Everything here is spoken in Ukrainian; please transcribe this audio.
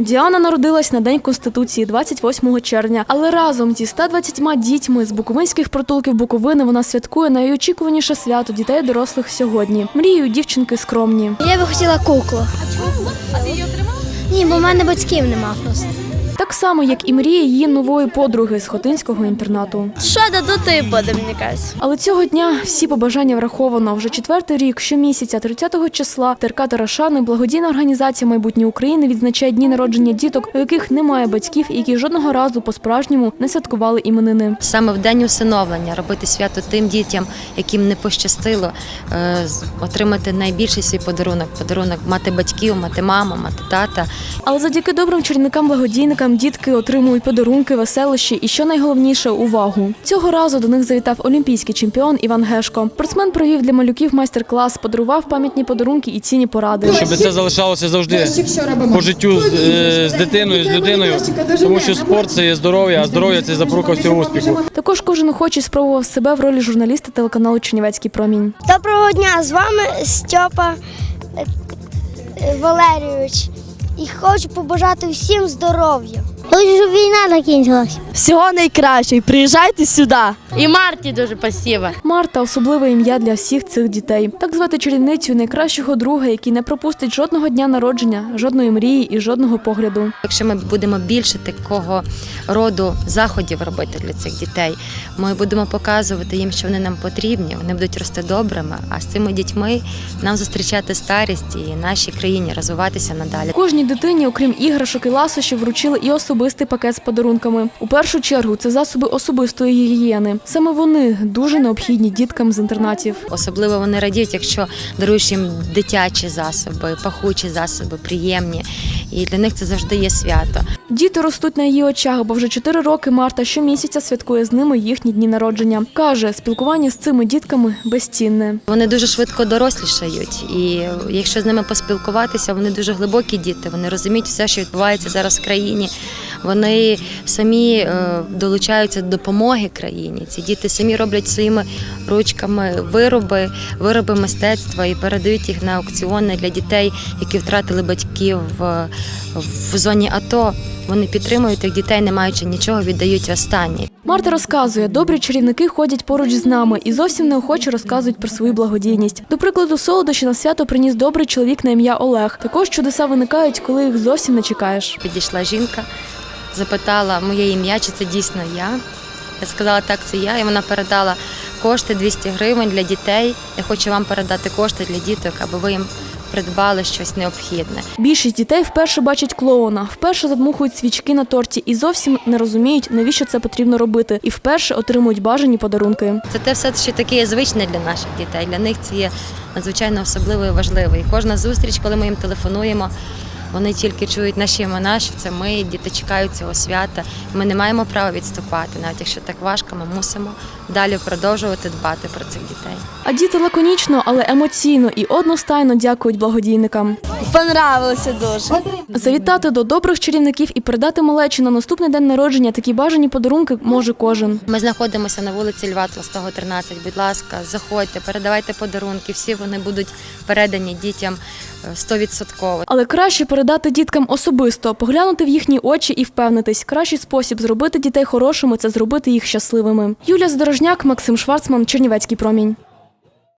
Діана народилась на День Конституції 28 червня, але разом зі 120 дітьми з буковинських притулків Буковини вона святкує найочікуваніше свято дітей і дорослих сьогодні. Мрією дівчинки скромні. Я би хотіла куклу. А чому? А ти її отримала? Ні, бо в мене батьків нема просто. Так само, як і мріє її нової подруги з хотинського інтернату. Що дадуть, то і буде, мені кажуть. Але цього дня всі побажання враховано. Вже четвертий рік, щомісяця, 30-го числа, ТРК Тарашани, благодійна організація майбутнє України відзначає дні народження діток, у яких немає батьків і які жодного разу по-справжньому не святкували іменини. Саме в день усиновлення робити свято тим дітям, яким не пощастило е, отримати найбільший свій подарунок подарунок мати батьків, мати маму, мати тата. Але завдяки добрим чарівникам-благодійникам дітки отримують подарунки, веселощі і, що найголовніше, увагу. Цього разу до них завітав олімпійський чемпіон Іван Гешко. Спортсмен провів для малюків майстер-клас, подарував пам'ятні подарунки і цінні поради. щоб це залишалося завжди по життю з, е, з дитиною, з людиною, тому що спорт це є здоров'я, а здоров'я це запорука всього успіху. Також кожен охочий спробував себе в ролі журналіста телеканалу Чернівецький промінь. Доброго дня! З вами Стьопа Валерійович. І хочу побажати всім здоров'я. Хочу, щоб війна закінчилась. Всього найкращого. Приїжджайте сюди. І Марті дуже спасибо. Марта особливе ім'я для всіх цих дітей. Так звати чарівницю найкращого друга, який не пропустить жодного дня народження, жодної мрії і жодного погляду. Якщо ми будемо більше такого роду заходів робити для цих дітей, ми будемо показувати їм, що вони нам потрібні, вони будуть рости добрими. А з цими дітьми нам зустрічати старість і нашій країні розвиватися надалі. Кожній дитині, окрім іграшок і ласощів, вручили і особистий пакет з подарунками. У першу чергу це засоби особистої гігієни. Саме вони дуже необхідні діткам з інтернатів. Особливо вони радіють, якщо даруєш їм дитячі засоби, пахучі засоби, приємні. І для них це завжди є свято. Діти ростуть на її очах, бо вже чотири роки Марта щомісяця святкує з ними їхні дні народження. каже, спілкування з цими дітками безцінне. Вони дуже швидко дорослішають, і якщо з ними поспілкуватися, вони дуже глибокі діти. Вони розуміють все, що відбувається зараз в країні. Вони самі е, долучаються до допомоги країні. Ці діти самі роблять своїми ручками вироби, вироби мистецтва і передають їх на аукціони для дітей, які втратили батьків в, зоні АТО. Вони підтримують тих дітей, не маючи нічого, віддають останнє. Марта розказує, добрі чарівники ходять поруч з нами і зовсім неохоче розказують про свою благодійність. До прикладу, солодощі на свято приніс добрий чоловік на ім'я Олег. Також чудеса виникають, коли їх зовсім не чекаєш. Підійшла жінка, запитала моє ім'я, чи це дійсно я. Я сказала, так, це я, і вона передала кошти 200 гривень для дітей. Я хочу вам передати кошти для діток, аби ви їм придбали щось необхідне. Більшість дітей вперше бачать клоуна, вперше задмухують свічки на торті і зовсім не розуміють, навіщо це потрібно робити, і вперше отримують бажані подарунки. Це те все, що таке є звичне для наших дітей. Для них це є надзвичайно особливо і важливо. І кожна зустріч, коли ми їм телефонуємо, вони тільки чують наші імена, що це ми, діти чекають цього свята. Ми не маємо права відступати, навіть якщо так важко, ми мусимо далі продовжувати дбати про цих дітей. А діти лаконічно, але емоційно і одностайно дякують благодійникам. Понравилося дуже. Завітати до добрих чарівників і передати малечі на наступний день народження такі бажані подарунки може кожен. Ми знаходимося на вулиці Льва Толстого, 13. Будь ласка, заходьте, передавайте подарунки. Всі вони будуть передані дітям е, 100%. Але краще передати діткам особисто, поглянути в їхні очі і впевнитись. Кращий спосіб зробити дітей хорошими це зробити їх щасливими. Юлія Здорожняк, Максим Шварцман, Чернівецький промінь.